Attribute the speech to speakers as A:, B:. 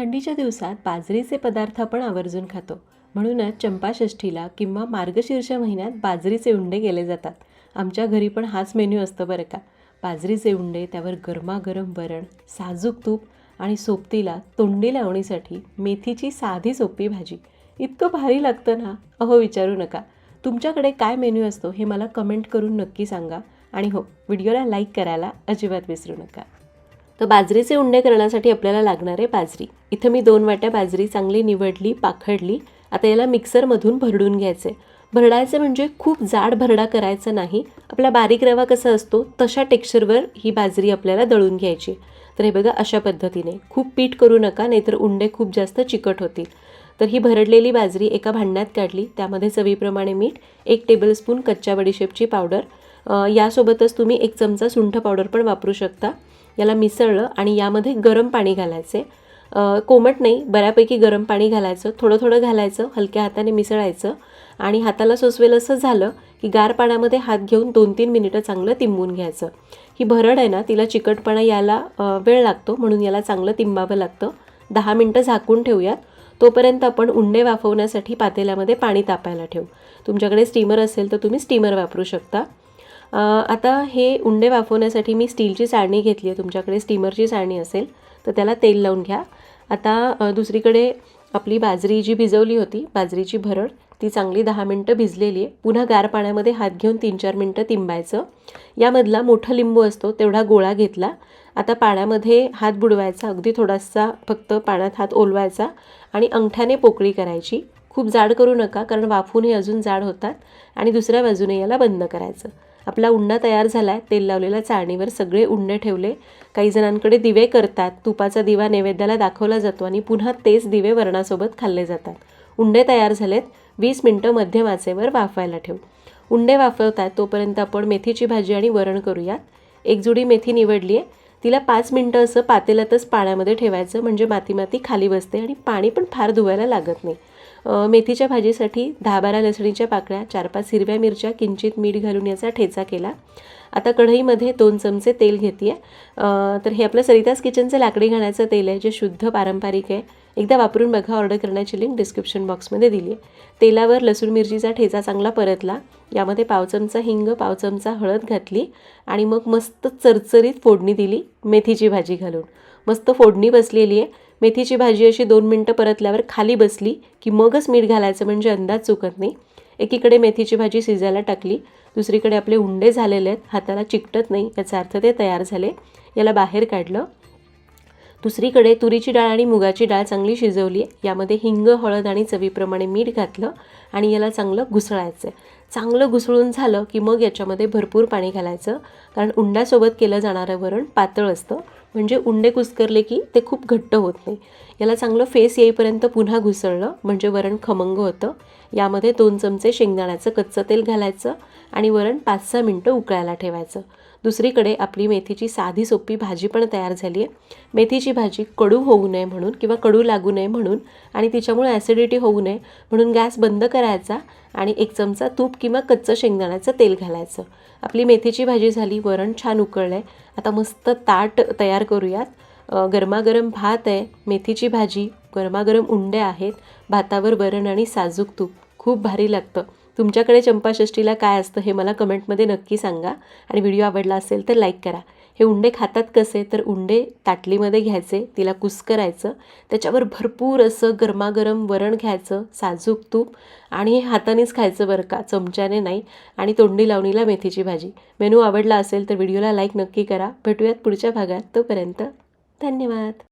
A: थंडीच्या दिवसात बाजरीचे पदार्थ आपण आवर्जून खातो. म्हणूनच चंपाषष्ठीला किंवा मार्गशीर्ष महिन्यात बाजरीचे उंडे केले जातात. आमच्या घरी पण हाच मेन्यू असतो बरं का. बाजरीचे उंडे त्यावर गरमागरम वरण साजूक तूप आणि सोबतीला तोंडी लावणीसाठी मेथीची साधी सोपी भाजी. इतकं भारी लागतं ना? अहो विचारू नका. तुमच्याकडे काय मेन्यू असतो हे मला कमेंट करून नक्की सांगा. आणि हो व्हिडिओला लाईक करायला अजिबात विसरू नका. तर बाजरीचे उंडे करण्यासाठी आपल्याला लागणार आहे बाजरी. इथं मी दोन वाट्या बाजरी चांगली निवडली पाखडली. आता याला मिक्सरमधून भरडून घ्यायचे भरडायचं म्हणजे खूप जाड भरडा करायचा नाही. आपला बारीक रवा कसा असतो तशा टेक्स्चरवर ही बाजरी आपल्याला दळून घ्यायची. तर हे बघा अशा पद्धतीने. खूप पीठ करू नका नाहीतर उंडे खूप जास्त चिकट होतील. तर ही भरडलेली बाजरी एका भांड्यात काढली. त्यामध्ये चवीप्रमाणे मीठ एक टेबलस्पून कच्च्या बडीशेपची पावडर यासोबतच तुम्ही एक चमचा सुंठ पावडर पण वापरू शकता. याला मिसळलं आणि यामध्ये गरम पाणी घालायचे. कोमट नाही बऱ्यापैकी गरम पाणी घालायचं. थोडं थोडं घालायचं हलक्या हाताने मिसळायचं आणि हाताला सोसवेल असं झालं की गार पाण्यामध्ये हात घेऊन दोन तीन मिनिटं चांगलं तिंबून घ्यायचं. ही भरड आहे ना तिला चिकटपणा यायला वेळ लागतो म्हणून याला चांगलं तिंबावं लागतं. दहा मिनटं झाकून ठेवूयात. तोपर्यंत आपण उंडे वाफवण्यासाठी पातेल्यामध्ये पाणी तापायला ठेवू. तुमच्याकडे स्टीमर असेल तर तुम्ही स्टीमर वापरू शकता. आता हे उंडे वाफवण्यासाठी मी स्टीलची चाळणी घेतली आहे. तुमच्याकडे स्टीमरची चाळणी असेल तर त्याला तेल लावून घ्या. आता दुसरीकडे आपली बाजरी जी भिजवली होती बाजरीची भरड ती चांगली दहा मिनटं भिजलेली आहे. पुन्हा गार पाण्यामध्ये हात घेऊन तीन चार मिनटं तिंबायचं. यामधला मोठा लिंबू असतो तेवढा गोळा घेतला. आता पाण्यामध्ये हात बुडवायचा अगदी थोडासा फक्त पाण्यात हात ओलवायचा आणि अंगठ्याने पोकळी करायची. खूप जाड करू नका कारण वाफून हे अजून जाड होतात आणि दुसऱ्या बाजूने याला बंद करायचं. आपला उंडा तयार झाला आहे तेल लावलेल्या चाळणीवर सगळे उंडे ठेवले. काही जणांकडे दिवे करतात तुपाचा दिवा नैवेद्याला दाखवला जातो आणि पुन्हा तेच दिवे वरणासोबत खाल्ले जातात. उंडे तयार झालेत वीस मिनटं मध्यम आचेवर वाफवायला ठेवू. उंडे वाफवतात तोपर्यंत आपण मेथीची भाजी आणि वरण करूयात. एक जुडी मेथी निवडली आहे तिला पाच मिनटं असं पातेल्यातच पाण्यामध्ये ठेवायचं म्हणजे माती माती खाली बसते आणि पाणी पण फार धुवायला लागत नाही. मेथीच्या भाजीसाठी दहा बारा लसणीच्या पाकळ्या चार पाच हिरव्या मिरच्या किंचित मीठ घालून याचा ठेचा केला. आता कढईमध्ये दोन चमचे तेल घेते आहे तर हे आपलं सरिताज किचनचं लाकडी घाण्याचं तेल आहे जे शुद्ध पारंपरिक आहे. एकदा वापरून बघा ऑर्डर करण्याची लिंक डिस्क्रिप्शन बॉक्समध्ये दिली आहे. तेलावर लसूण मिरचीचा ठेचा चांगला परतला. यामध्ये पाव चमचा हिंग पाव चमचा हळद घातली आणि मग मस्त चरचरीत फोडणी दिली मेथीची भाजी घालून. मस्त फोडणी बसलेली आहे. मेथीची भाजी अशी दोन मिनटं परतल्यावर खाली बसली की मगच मीठ घालायचं म्हणजे अंदाज चुकत नाही. एकीकडे मेथीची भाजी शिजायला टाकली दुसरीकडे आपले उंडे झालेले आहेत हाताला चिकटत नाही याचा अर्थ ते तयार झाले. याला बाहेर काढलं. दुसरीकडे तुरीची डाळ आणि मुगाची डाळ चांगली शिजवली आहे. यामध्ये हिंग हळद आणि चवीप्रमाणे मीठ घातलं आणि याला चांगलं घुसळायचं आहे चांगलं घुसळून झालं की मग याच्यामध्ये भरपूर पाणी घालायचं. कारण उंड्यासोबत केलं जाणारं वरण पातळ असतं. म्हणजे उंडे कुस्करले की ते खूप घट्ट होत नाही. याला चांगलं फेस येईपर्यंत पुन्हा घुसळलं. म्हणजे वरण खमंग होतं. यामध्ये दोन चमचे शेंगदाण्याचं कच्चं तेल घालायचं आणि वरण पाच सहा मिनटं उकळायला ठेवायचं. दुसरीकडे आपली मेथीची साधी सोपी भाजी पण तयार झाली आहे मेथीची भाजी कडू होऊ नये म्हणून किंवा कडू लागू नये म्हणून आणि तिच्यामुळे ॲसिडिटी होऊ नये म्हणून गॅस बंद करायचा आणि एक चमचा तूप किंवा कच्चं शेंगदाण्याचं तेल घालायचं. आपली मेथीची भाजी झाली वरण छान उकळलं आहे आता मस्त ताट तयार करूयात. गरमागरम भात आहे मेथीची भाजी गरमागरम उंडे आहेत भातावर वरण आणि साजूक तूप. खूप भारी लागतं. तुमच्याकडे चंपाषष्ठीला काय असतं हे मला कमेंटमध्ये नक्की सांगा. आणि व्हिडिओ आवडला असेल तर लाईक करा. हे उंडे खातात कसे? तर उंडे ताटलीमध्ये घ्यायचे तिला कुस्करायचं. त्याच्यावर भरपूर असं गरमागरम वरण घ्यायचं साजूक तूप आणि हे हातानेच खायचं बरं का चमच्याने नाही. आणि तोंडी लावणीला मेथीची भाजी. मेनू आवडला असेल तर व्हिडिओला लाईक नक्की करा. भेटूयात पुढच्या भागात. तोपर्यंत धन्यवाद.